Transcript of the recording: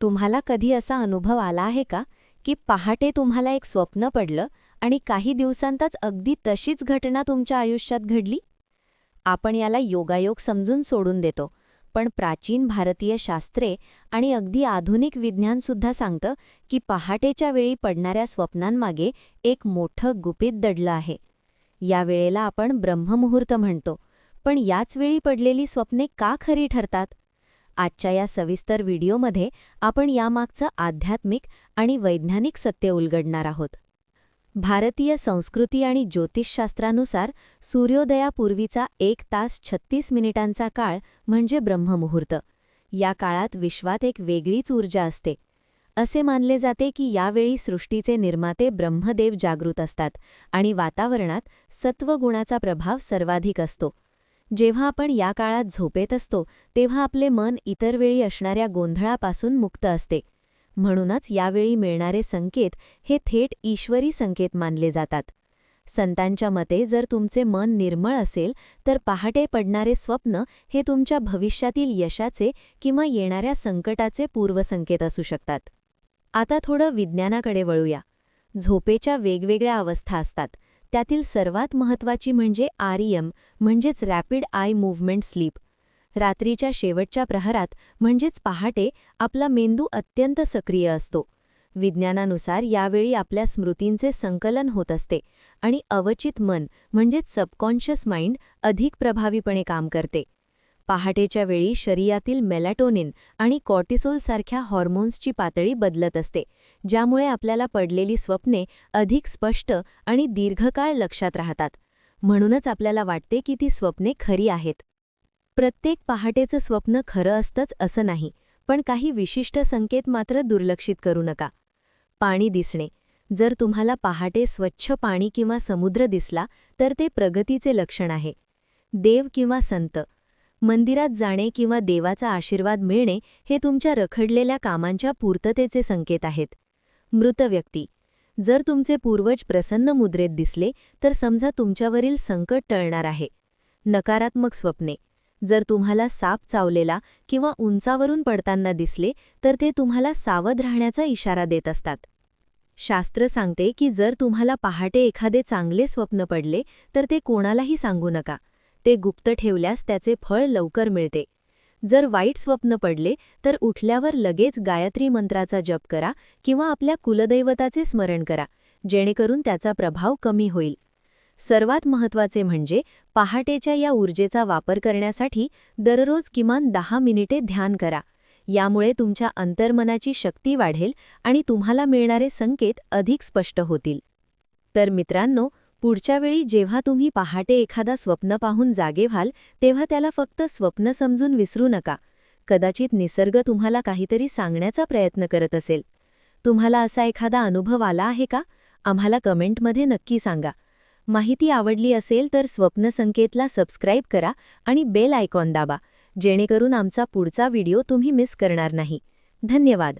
तुम्हाला कधी असा अनुभव आला आहे का की पहाटे तुम्हाला एक स्वप्न पडलं आणि काही दिवसांतच अगदी तशीच घटना तुमच्या आयुष्यात घडली? आपण याला योगायोग समजून सोडून देतो पण प्राचीन भारतीय शास्त्रे आणि अगदी आधुनिक विज्ञानसुद्धा सांगतं की पहाटेच्या वेळी पडणाऱ्या स्वप्नांमागे एक मोठं गुपित दडलं आहे. या वेळेला आपण ब्रह्ममुहूर्त म्हणतो पण याच वेळी पडलेली स्वप्ने का खरी ठरतात? आजच्या या सविस्तर व्हिडिओमध्ये आपण यामागचं आध्यात्मिक आणि वैज्ञानिक सत्य उलगडणार आहोत. भारतीय संस्कृती आणि ज्योतिषशास्त्रानुसार सूर्योदयापूर्वीचा एक तास छत्तीस मिनिटांचा काळ म्हणजे ब्रह्ममुहूर्त. या काळात विश्वात एक वेगळीच ऊर्जा असते. असे मानले जाते की यावेळी सृष्टीचे निर्माते ब्रह्मदेव जागृत असतात आणि वातावरणात सत्वगुणाचा प्रभाव सर्वाधिक असतो. जेव्हा आपण या काळात झोपेत असतो तेव्हा आपले मन इतर वेळी असणाऱ्या गोंधळापासून मुक्त असते. म्हणूनच यावेळी मिळणारे संकेत हे थेट ईश्वरी संकेत मानले जातात. संतांच्या मते जर तुमचे मन निर्मळ असेल तर पहाटे पडणारे स्वप्न हे तुमच्या भविष्यातील यशाचे किंवा येणाऱ्या संकटाचे पूर्वसंकेत असू शकतात. आता थोडं विज्ञानाकडे वळूया. झोपेच्या वेगवेगळ्या अवस्था असतात. त्यातील सर्वात महत्त्वाची म्हणजे आरईएम म्हणजेच रॅपिड आय मूव्हमेंट स्लीप. रात्रीच्या शेवटच्या प्रहरात म्हणजेच पहाटे आपला मेंदू अत्यंत सक्रिय असतो. विज्ञानानुसार यावेळी आपल्या स्मृतींचे संकलन होत असते आणि अवचित मन म्हणजेच सबकॉन्शियस माइंड अधिक प्रभावीपणे काम करते. पहाटेच्या वेळी शरीरातील मेलॅटोनिन आणि कॉर्टिसोलसारख्या हॉर्मोन्सची पातळी बदलत असते ज्यामुळे आपल्याला पडलेली स्वप्ने अधिक स्पष्ट आणि दीर्घकाळ लक्षात राहतात. म्हणूनच आपल्याला वाटते की ती स्वप्ने खरी आहेत. प्रत्येक पहाटेचं स्वप्न खरं असतंच असं नाही पण काही विशिष्ट संकेत मात्र दुर्लक्षित करू नका. पाणी दिसणे. जर तुम्हाला पहाटे स्वच्छ पाणी किंवा समुद्र दिसला तर ते प्रगतीचे लक्षण आहे. देव किंवा संत मंदिरात जाणे किंवा देवाचा आशीर्वाद मिळणे हे तुमच्या रखडलेल्या कामांच्या पूर्ततेचे संकेत आहेत. मृत व्यक्ती. जर तुमचे पूर्वज प्रसन्न मुद्रेत दिसले तर समजा तुमच्यावरील संकट टळणार आहे. नकारात्मक स्वप्ने. जर तुम्हाला साप चावलेला किंवा उंचावरून पडताना दिसले तर ते तुम्हाला सावध राहण्याचा इशारा देत असतात. शास्त्र सांगते की जर तुम्हाला पहाटे एखादे चांगले स्वप्न पडले तर ते कोणालाही सांगू नका. ते गुप्त ठेवल्यास त्याचे फळ लवकर मिळते. जर वाईट स्वप्न पडले तर उठल्यावर लगेच गायत्री मंत्राचा जप करा किंवा आपल्या कुलदैवताचे स्मरण करा जेणेकरून त्याचा प्रभाव कमी होईल. सर्वात महत्त्वाचे म्हणजे पहाटेच्या या ऊर्जेचा वापर करण्यासाठी दररोज किमान दहा मिनिटे ध्यान करा. यामुळे तुमच्या अंतर्मनाची शक्ती वाढेल आणि तुम्हाला मिळणारे संकेत अधिक स्पष्ट होतील. तर मित्रांनो पुढच्या वेळी जेव्हा तुम्ही पहाटे एखादा स्वप्न पाहून जागे व्हाल तेव्हा त्याला फक्त स्वप्न समजून विसरू नका. कदाचित निसर्ग तुम्हाला काहीतरी सांगण्याचा प्रयत्न करत असेल. तुम्हाला असा एखादा अनुभव आला आहे का? आम्हाला कमेंटमध्ये नक्की सांगा. माहिती आवडली असेल तर स्वप्न संकेतला सबस्क्राईब करा आणि बेल आयकॉन दाबा जेणेकरून आमचा पुढचा व्हिडिओ तुम्ही मिस करणार नाही. धन्यवाद.